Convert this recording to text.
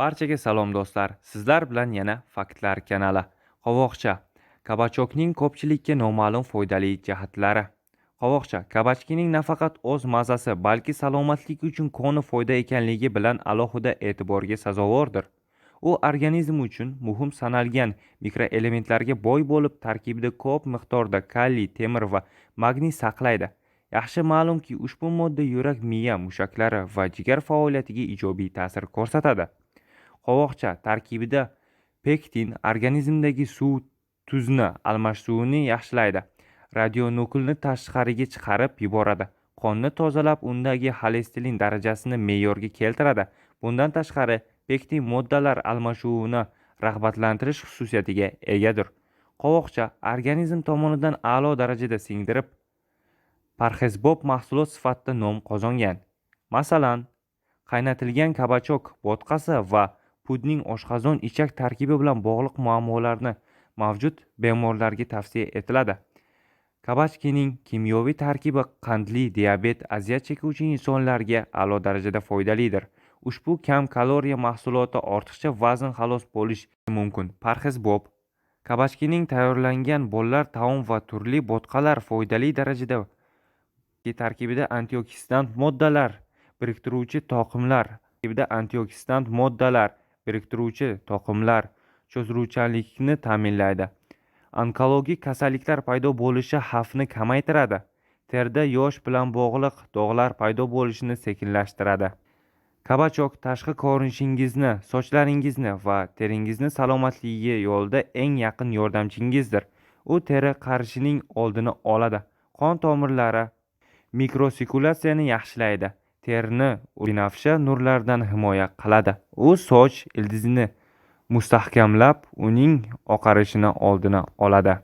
Barchaga salom do'stlar. Sizlar bilan yana Faktlar kanali. Qovoqcha. Kabachokning ko'pchilikka noma'lum foydali jihatlari. Qovoqcha kabachkining nafaqat o'z mazasi, balki salomatlik uchun koni foyda ekanligi bilan alohida e'tiborga sazovordir. U organizm uchun muhim sanalgan mikroelementlarga boy bo'lib, tarkibida ko'p miqdorda kaliy, temir va magniy saqlaydi. Yaxshi ma'lumki, ushbu modda yurak, miya mushaklari va jigar faoliyatiga ijobiy ta'sir ko'rsatadi. Qovoqcha tarkibida pektin organizmdagi suv tuzni almashuvini yaxshilaydi. Radionuklni tashqariga chiqarib yuboradi. Qonni tozalab, undagi xolesterin darajasini me'yorga keltiradi. Bundan tashqari, pektin moddalar almashuvini rag'batlantirish xususiyatiga egadir. Qovoqcha organizm tomonidan a'lo darajada singdirib, parhezbob mahsulot sifatida nom qozongan. Masalan, qaynatilgan kabachok bo'tqasi va pudning oshqozon ichak tarkibi bilan bog'liq muammolarni mavjud bemorlarga tavsiya etiladi. Kabachkining kimyoviy tarkibi qandli diabet aziyat chekuvchi insonlarga a'lo darajada foydalidir. Ushbu kam kaloriya mahsuloti ortiqcha vazn xalos bo'lishi mumkin. Parhezbop Kabachkining tayyorlangan bollar taom va turli bo'tqalar foydali darajada tarkibida antioksidant moddalar biriktiruvchi toqimlar tarkibida antioksidant moddalar biriktiruvchi toqimlar cho'ziluvchanlikni ta'minlaydi. Onkologik kasalliklar paydo bo'lishi xavfini kamaytiradi. terda yosh bilan bog'liq dog'lar paydo bo'lishini sekinlashtiradi. Kabachok tashqi ko'rinishingizni, sochlaringizni va teringizni salomatligi yo'lida eng yaqin yordamchingizdir. U teri qarishining oldini oladi, qon tomirlari mikrosirkulyatsiyani yaxshilaydi, terini binafsha nurlardan himoya qiladi. U soch ildizini mustahkamlab, uning oqarishini oldini oladi.